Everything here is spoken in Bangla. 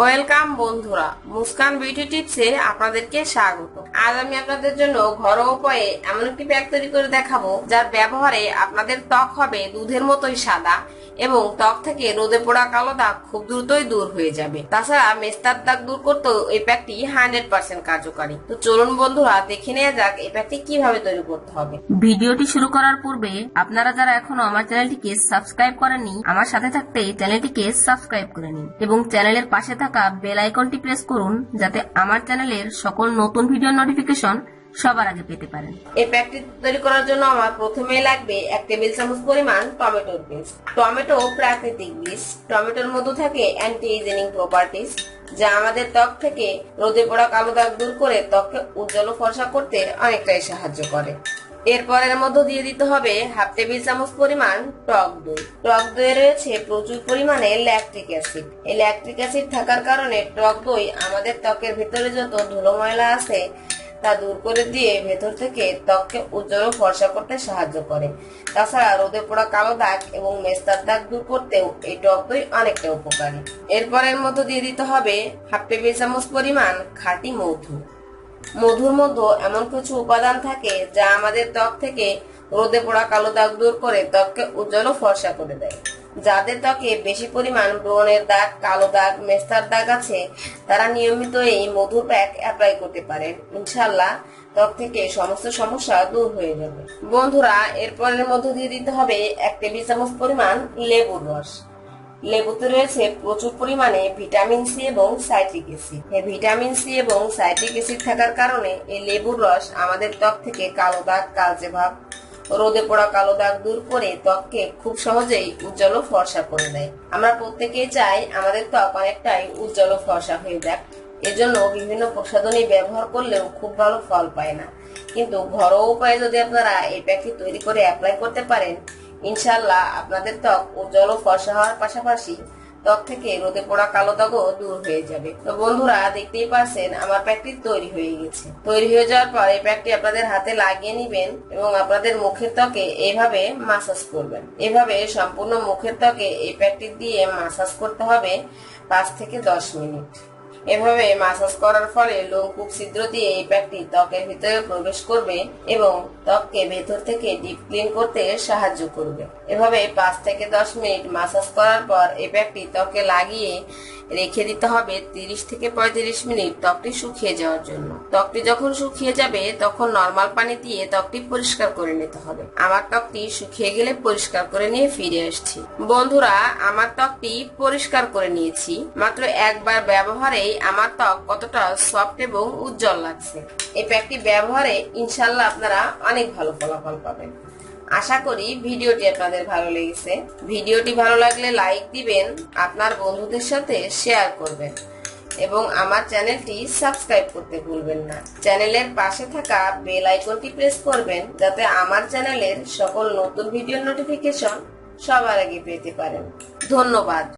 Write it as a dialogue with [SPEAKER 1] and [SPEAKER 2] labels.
[SPEAKER 1] ওয়েলকাম বন্ধুরা, মুস্কান বিউটি টিপসে আপনাদেরকে স্বাগত। আজ আমি আপনাদের জন্য ঘরোয়া উপায়ে এমন একটি প্যাক তৈরি করে দেখাবো, যার ব্যবহারে আপনাদের ত্বক হবে দুধের মতোই সাদা এবং ত্বক থেকে রোদে পোড়া কালো দাগ খুব দ্রুতই দূর হয়ে যাবে। তাছাড়া মেস্তার দাগ দূর করতেও এই প্যাকটি হান্ড্রেড পার্সেন্ট কার্যকারী। তো চলুন বন্ধুরা, দেখে নেওয়া যাক এই প্যাকটি কীভাবে তৈরি করতে হবে।
[SPEAKER 2] ভিডিওটি শুরু করার পূর্বে আপনারা যারা এখনও আমার চ্যানেলটিকে সাবস্ক্রাইব করেননি, আমার সাথে থাকতে চ্যানেলটিকে সাবস্ক্রাইব করে নিন এবং চ্যানেলের পাশে থাকা বেল আইকনটি প্রেস করুন যাতে আমার চ্যানেলের সকল নতুন ভিডিও নোটিফিকেশন সবার আগে পেতে পারেন।
[SPEAKER 1] এই প্যাকটি তৈরি করার জন্য আমার প্রথমেই লাগবে এক টেবিল চামচ পরিমাণ টমেটোর পেস্ট টমেটো প্রাকৃতিক বীজ টমেটোর মধ্যে থাকে অ্যান্টি ইজেনিং প্রপার্টিজ যা আমাদের ত্বক থেকে রোদে পড়া কালো দাগ দূর করে ত্বককে উজ্জ্বল ও ফর্সা করতে অনেকটাই সাহায্য করে। এরপর এর মধ্যে দিয়ে দিতে হবে হাফ টেবিল চামচ পরিমাণ টক দই। টক দইয়ে রয়েছে প্রচুর পরিমাণে ল্যাকটিক অ্যাসিড এই ল্যাকটিক অ্যাসিড থাকার কারণে টক দই আমাদের ত্বকের ভেতরে যত ধুলো ময়লা আছে, তা দূর করে দিয়ে ভেতর থেকে ত্বককে উজ্জ্বল ফর্সা করতে সাহায্য করে। তাছাড়া রোদে পোড়া কালো দাগ এবং মেস্তার দাগ দূর করতেও এই টক দই অনেকটা উপকারী। এরপর এর মধ্যে দিয়ে দিতে হবে হাফ টেবিল চামচ পরিমাণ খাঁটি মধু। মধুর মধ্যে এমন কিছু উপাদান থাকে যা আমাদের ত্বক থেকে রোদে পোড়া কালো দাগ দূর করে ত্বককে উজ্জ্বল ও ফর্সা করে দেয়। যাদের ত্বকে বেশি পরিমাণ ব্রণের দাগ, কালো দাগ, মেস্তার দাগ আছে, তারা নিয়মিত এই মধুর প্যাক অ্যাপ্লাই করতে পারেন। ইনশাল্লাহ ত্বক থেকে সমস্ত সমস্যা দূর হয়ে যাবে। বন্ধুরা, এরপরের মধ্যে দিয়ে দিতে হবে এক টেবিল চামচ পরিমাণ লেবুর রস। লেবুতে রয়েছে প্রচুর পরিমাণে ভিটামিন সি এবং সাইট্রিক অ্যাসিড। এই ভিটামিন সি এবং সাইট্রিক অ্যাসিড থাকার কারণে এই লেবুর রস আমাদের ত্বক থেকে কালো দাগ, কালচে ভাব, রোদে পড়া কালো দাগ দূর করে ত্বককে খুব সহজেই উজ্জ্বল ও ফর্সা করে দেয়। আমরা প্রত্যেকেই চাই আমাদের ত্বক অনেকটাই উজ্জ্বল ও ফর্সা হয়ে যাক। এজন্য বিভিন্ন প্রসাধনী ব্যবহার করলেও খুব ভালো ফল পায় না। কিন্তু ঘরোয়া উপায়ে যদি আপনারা এই প্যাকটি তৈরি করে অ্যাপ্লাই করতে পারেন ইনশাল্লাহ আপনাদের ত্বক উজ্জ্বল ও ফর্সা হওয়ার পাশাপাশি ত্বক থেকে রোদে পড়া কালো দাগও দূর হয়ে যাবে। তো বন্ধুরা, দেখতেই পাচ্ছেন আমার প্যাকটি তৈরি হয়ে গেছে। তৈরি হয়ে যাওয়ার পর এই প্যাকটি আপনাদের হাতে লাগিয়ে নেবেন এবং আপনাদের মুখের ত্বকে এইভাবে মাসাজ করবেন। এভাবে সম্পূর্ণ মুখের ত্বকে এই প্যাকটি দিয়ে মাসাজ করতে হবে পাঁচ থেকে দশ মিনিট। এভাবে মাসাজ করার ফলে লোমকূপ ছিদ্র দিয়ে এই প্যাকটি ত্বকের ভিতরে প্রবেশ করবে এবং ত্বককে ভেতর থেকে ডিপ ক্লিন করতে সাহায্য করবে। এভাবে পাঁচ থেকে দশ মিনিট মাসাজ করার পর এই প্যাকটি ত্বকে লাগিয়ে রেখে দিতে হবে তিরিশ থেকে পঁয়ত্রিশ মিনিট ত্বকটি শুকিয়ে যাওয়ার জন্য। ত্বকটি যখন শুকিয়ে যাবে, তখন নর্মাল পানি দিয়ে ত্বকটি পরিষ্কার করে নিতে হবে। আমার ত্বকটি শুকিয়ে গেলে পরিষ্কার করে নিয়ে ফিরে আসছি। বন্ধুরা, আমার ত্বকটি পরিষ্কার করে নিয়েছি। মাত্র একবার ব্যবহারেই আমার ত্বক কতটা সফট এবং উজ্জ্বল লাগছে। এই প্যাকটি ব্যবহারে ইনশাল্লাহ আপনারা অনেক ভালো ফলাফল পাবেন। আশা করি ভিডিওটি আপনাদের ভালো লেগেছে। ভিডিওটি ভালো লাগলে লাইক দিবেন। আপনার বন্ধুদের সাথে শেয়ার করবেন। এবং আমার চ্যানেলটি সাবস্ক্রাইব করতে ভুলবেন না। চ্যানেলের পাশে থাকা বেল আইকনটি প্রেস করবেন, যাতে আমার চ্যানেলের সকল নতুন ভিডিও নোটিফিকেশন সবার আগে পেতে পারেন। ধন্যবাদ।